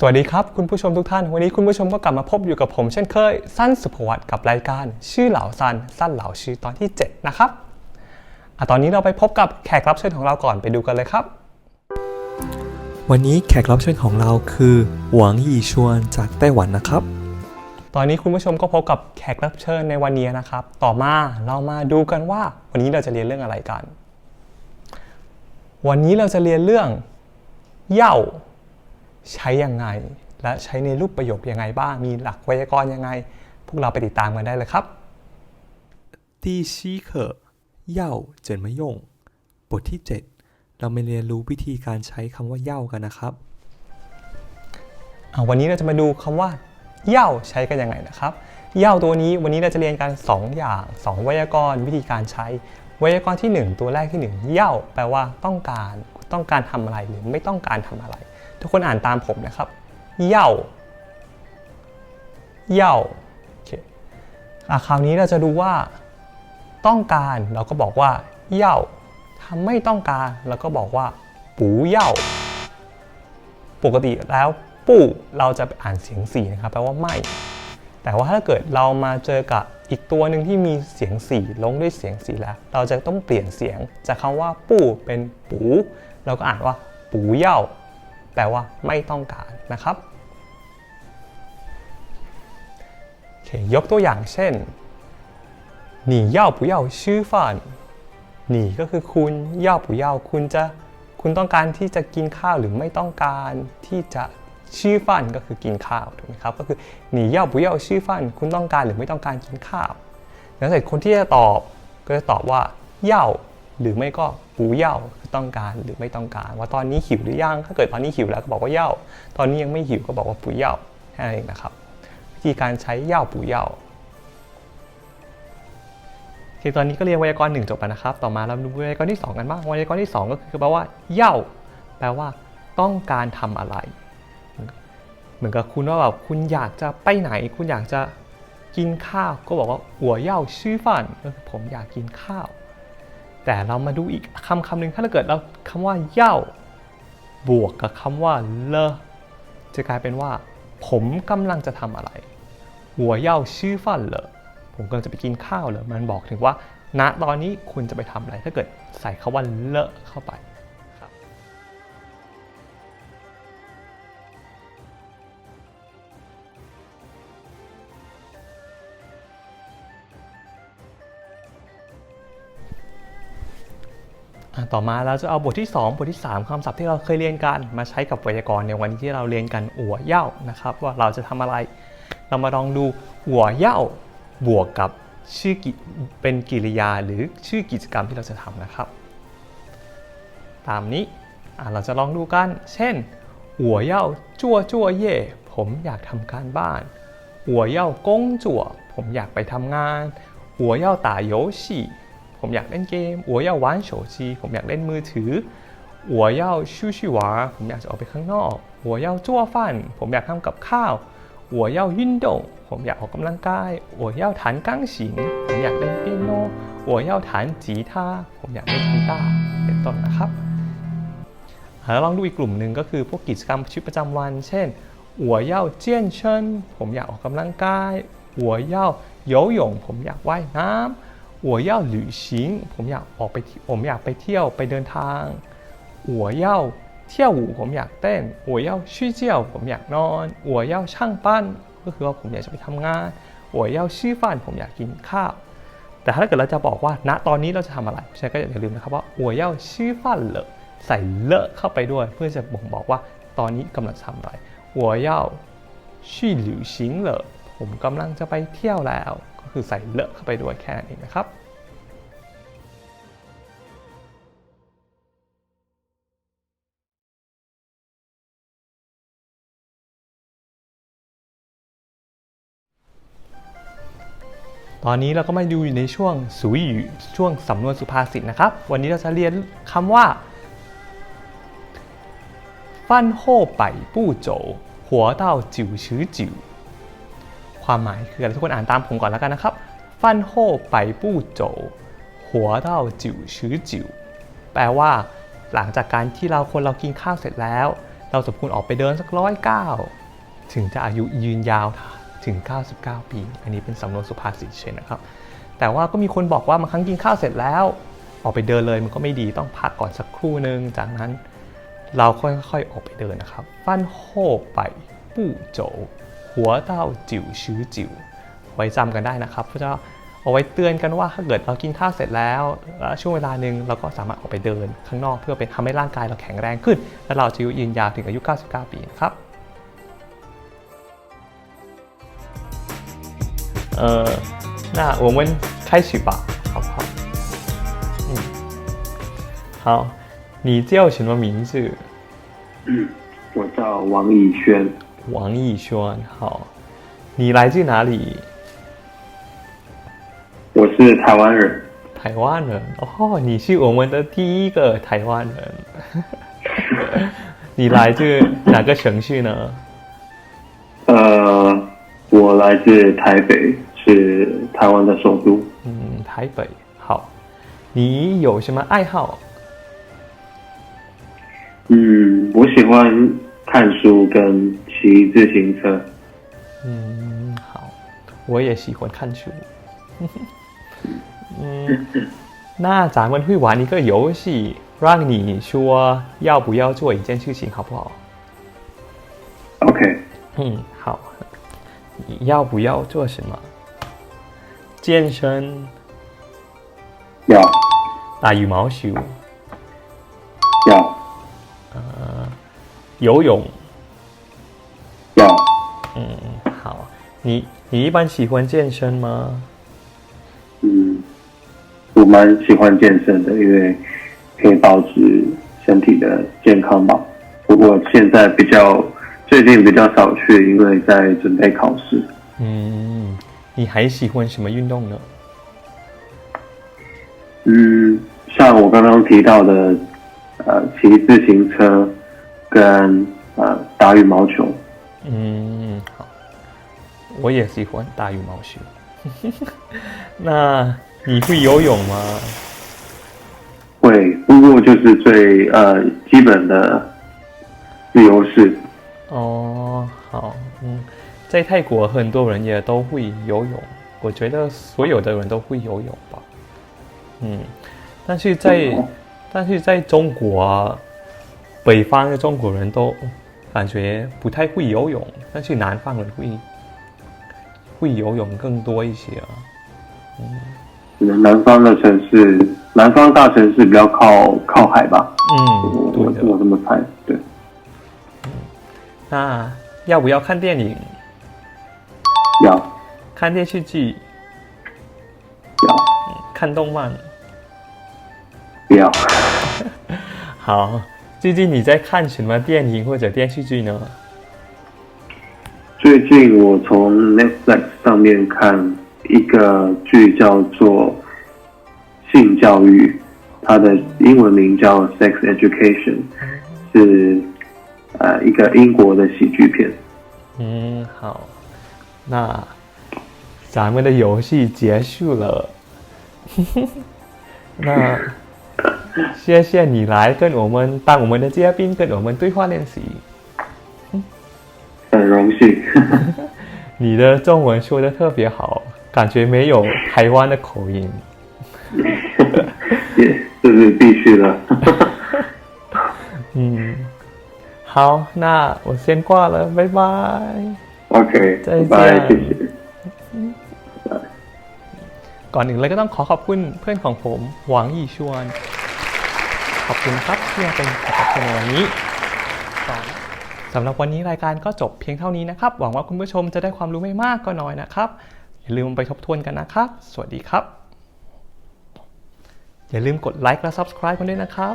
สวัสดีครับ คุณผู้ชมทุกท่าน วันนี้คุณผู้ชมก็กลับมาพบอยู่กับผมเช่นเคย สั้นสุภวัตกับรายการ ชื่อเหล่าสั้นสั้นเหล่าชื่อตอนที่ 7 นะครับอะตอนนี้เราไปพบกับแขกรับเชิญของเราก่อนไปดูกันเลยครับ วันนี้แขกรับเชิญของเราคือหวังอีชวนจากไต้หวันนะครับ ตอนนี้คุณผู้ชมก็พบกับแขกรับเชิญในวันนี้นะครับ ต่อมาเรามาดูกันว่า วันนี้เราจะเรียนเรื่องอะไรกัน วันนี้เราจะเรียนเรื่องเหย่า ใช้ยังไง และใช้ในรูปประโยคยังไงบ้าง มีหลักไวยากรณ์ยังไง พวกเราไปติดตามกันได้เลยครับที่ชี้เขเย่าเจินมะยง บทที่ 7 เรามาเรียนรู้วิธีการใช้คำว่าเย่ากันนะครับ วันนี้เราจะมาดูคำว่าเย่าใช้กันยังไงนะครับ เย่าตัวนี้วันนี้เราจะเรียนกัน 2 อย่าง 2 ไวยากรณ์วิธีการใช้ ไวยากรณ์ที่ 1 ตัวแรกที่ 1 เย่าแปลว่าต้องการ ต้องการทำอะไรหรือไม่ต้องการทำอะไร ทุกคนอ่านตามผมนะครับเหย่าเหย่าโอเคอะคราวนี้เราจะดูว่าต้องการเราก็บอกว่าเหย่าถ้าไม่ต้องการเราก็บอกว่า ปูเหย่าปกติแล้วปู่เราจะอ่านเสียงสี่นะครับแปลว่าไม่ แต่ว่าถ้าเกิดเรามาเจอกับอีกตัวหนึ่งที่มีเสียงสี่ลงด้วยเสียงสี่แล้ว เราจะต้องเปลี่ยนเสียงจากคำว่าปู่เป็นปูเราก็อ่านว่าปูเย่า แปลว่าไม่ต้องการนะครับยกตัวอย่างเช่นหนี่เย่าปุเย่าชื่อฝันหนีก็คือคุณเย่าปุเย่าคุณจะคุณต้องการที่จะกินข้าวหรือไม่ต้องการที่จะชื่อฟันก็คือกินข้าวถูกไหมครับก็คือหนีเย่าปุเย่าชื่อฟัน คุณต้องการหรือไม่ต้องการกินข้าวแล้วเสร็จคนที่จะตอบก็จะตอบว่าเย่า หรือไม่ก็ปูเย่าต้องการหรือไม่ต้องการ ว่าตอนนี้หิวหรือยังถ้าเกิดตอนนี้หิวแล้วก็บอกว่าเย่าตอนนี้ยังไม่หิวก็บอกว่าปูเย่าแค่นั้นเองนะครับวิธีการใช้เย่าปูเย่าโอเคตอนนี้ก็เรียนไวยากรณ์หนึ่งจบไปนะครับ ต่อมาเราดูไวยากรณ์ที่ 2 กันบ้างไวยากรณ์ที่ 2 ก็คือแปลว่าเย่าแปลว่า ต้องการทำอะไร เหมือนกับคุณว่าแบบคุณอยากจะไปไหน คุณอยากจะกินข้าว ก็บอกว่าหัวเย่าชื่อฟันก็คือผมอยากกินข้าว แต่เรามาดูอีกคำคำหนึ่งถ้าเกิดเราคำว่าเย่าบวกกับคำว่าเลอจะกลายเป็นว่า ผมกำลังจะทำอะไร หัวเย่าชื่อฟันเลอผมกำลังจะไปกินข้าวเหรอมันบอกถึงว่าณตอนนี้คุณจะไปทำอะไร ถ้าเกิดใส่คาว่าเลอะเข้าไป ต่อมาเราจะเอาบทที่ 2 บทที่ 3คำศัพท์ที่เราเคยเรียนกันมาใช้กับไวยากรณ์ในวันที่เราเรียนกันอัวเย่านะครับ ว่าเราจะทำอะไร เรามาลองดูหัวเย่าบวกกับชื่อเป็นกิริยาหรือชื่อกิจกรรมที่เราจะทำนะครับ ตามนี้เราจะลองดูกัน เช่นหัวเย่าจั่วจั่วเย่ผมอยากทำการบ้านหัวเย่ากงจั่วผมอยากไปทำงานหัวเย่าตาโยชิ ผมอยากเล่นเกมหัวเย่าหวานโฉจีผมอยากเล่นมือถือหัวเย่าชูชิวาผมอยากจะออกไปข้างนอกหัวเย่าจั่วฟัน ผมอยากทำกับข้าวหัวเย่ายิ่นดงผมอยากออกกำลังกายหัวเย่าฐานก้งฉิงผมอยากเล่นเปียโนหัวเย่าฐานจีท่าผมอยากเล่นกีตาร์เป็นต้นนะครับแล้วลองดูอีกกลุ่มหนึ่งก็คือพวกกิจกรรมชีวิตประจำวัน เช่นหัวเย่าเจี้ยนเชินผมอยากออกกำลังกายหัวเย่าโยหยงผมอยากว่ายน้ำ หัวเย่าหลี่ชิงผมอยากออกไปผมอยากไปเที่ยวไปเดินทางหัวเที่ยวผมอยากเต้นหัวเย่าชื่อเจียวผมอยากนอนหัวเย่าช่างปั้นก็คือว่าผมอยากจะไปทำงานหัวเย่าชื่อฟันผมอยากกินข้าว แต่ถ้าเกิดเราจะบอกว่าณตอนนี้เราจะทำอะไรใช่ก็อย่าลืมนะครับว่าหัวเย่าชื่อฟันเลอใส่เลอะเข้าไปด้วย เพื่อจะบ่งบอกว่าตอนนี้กำลังทำอะไรหัวเย่าชื่อหลิวชิงเลอผมกำลังจะไปเที่ยวแล้ว ก็คือใส่เลอะเข้าไปด้วยแค่นั้นเองนะครับตอนนี้เราก็มาดูอยู่ในช่วงสุยหยูช่วงสำนวนสุภาษิตนะครับ วันนี้เราจะเรียนคำว่าฟันโฮไปปู้โจหัวเต้าจิ๋วชื้อจิ๋ว ความหมายคืออะไรทุกคนอ่านตามผมก่อนแล้วกันนะครับฟันโฮไปปู้โจหัวเต้าจิ๋วชื้อจิ๋วแปลว่า หลังจากการที่เราคนเรากินข้าวเสร็จแล้ว เราสมควรออกไปเดินสักร้อยเก้าถึงจะอายุยืนยาวถึง 99 ปี อันนี้เป็นสำนวนสุภาษิตเช่นนะครับ แต่ว่าก็มีคนบอกว่าบางครั้งกินข้าวเสร็จแล้ว ออกไปเดินเลยมันก็ไม่ดีต้องพักก่อนสักครู่หนึ่งจากนั้น เราค่อยๆออกไปเดินนะครับ ฟันโฮไปปู่โจ หัวเต้าจิ๋วชื้อจิ๋วไว้จำกันได้นะครับเพราะจะเอาไว้เตือนกันว่าถ้าเกิดเรากินข้าวเสร็จแล้วแล้วช่วงเวลาหนึ่งเราก็สามารถออกไปเดินข้างนอกเพื่อเป็นทำให้ร่างกายเราแข็งแรงขึ้น และเราจะอายุยืนยาวถึงอายุ 99 ปีนะครับเอ่อ那我们开始吧好不好嗯好你叫什么名字嗯，我叫王以轩， 王艺轩，好，你来自哪里？我是台湾人。台湾人哦，你是我们的第一个台湾人。你来自哪个城市呢？呃，我来自台北，是台湾的首都。嗯，台北。好，你有什么爱好？嗯，我喜欢看书跟骑自行车。嗯，好，我也喜欢看书。嗯，那咱们会玩一个游戏，让你说要不要做一件事情，好不好？OK，嗯，好。你要不要做什么？健身、要打羽毛球、要呃游泳。要，嗯，好。你你一般喜欢健身吗？嗯，我蛮喜欢健身的，因为可以保持身体的健康吧。不过现在比较最近比较少去，因为在准备考试。嗯，你还喜欢什么运动呢？嗯，像我刚刚提到的，呃，骑自行车跟呃打羽毛球。嗯，好。我也喜欢打羽毛球。那你会游泳吗？会，不过就是最呃基本的自由式。哦，好，嗯，在泰国很多人也都会游泳，我觉得所有的人都会游泳吧，嗯，但是在哦但是在中国啊，北方的中国人都感觉不太会游泳，但是南方人会会游泳更多一些啊，可能南方的城市，南方大城市比较靠靠海吧。嗯，对的。我这么猜，对，那要不要看电影、要看电视剧、要看动漫？不要。好，最近你在看什么电影或者电视剧呢？最近我从 Netflix 上面看一个剧叫做《性教育》，它的英文名叫《Sex Education》，是呃一个英国的喜剧片。嗯，好，那咱们的游戏结束了。那谢谢你来跟我们当我们的嘉宾，跟我们对话练习。很荣幸，你的中文说的特别好，感觉没有台湾的口音。也这是必须的。嗯，好，那我先挂了，拜拜。 OK，再拜拜，见谢谢。 ก่อนอื่นเลยก็ต้องขอขอบคุณเพื่อนของผมหวังยี่ชวน ขอบคุณครับที่มาเป็นแขกรับเชิญในวันนี้สำหรับวันนี้รายการก็จบเพียงเท่านี้นะครับ หวังว่าคุณผู้ชมจะได้ความรู้ไม่มากก็น้อยนะครับ อย่าลืมไปทบทวนกันนะครับ สวัสดีครับ อย่าลืมกดไลค์และ Subscribe กันด้วยนะครับ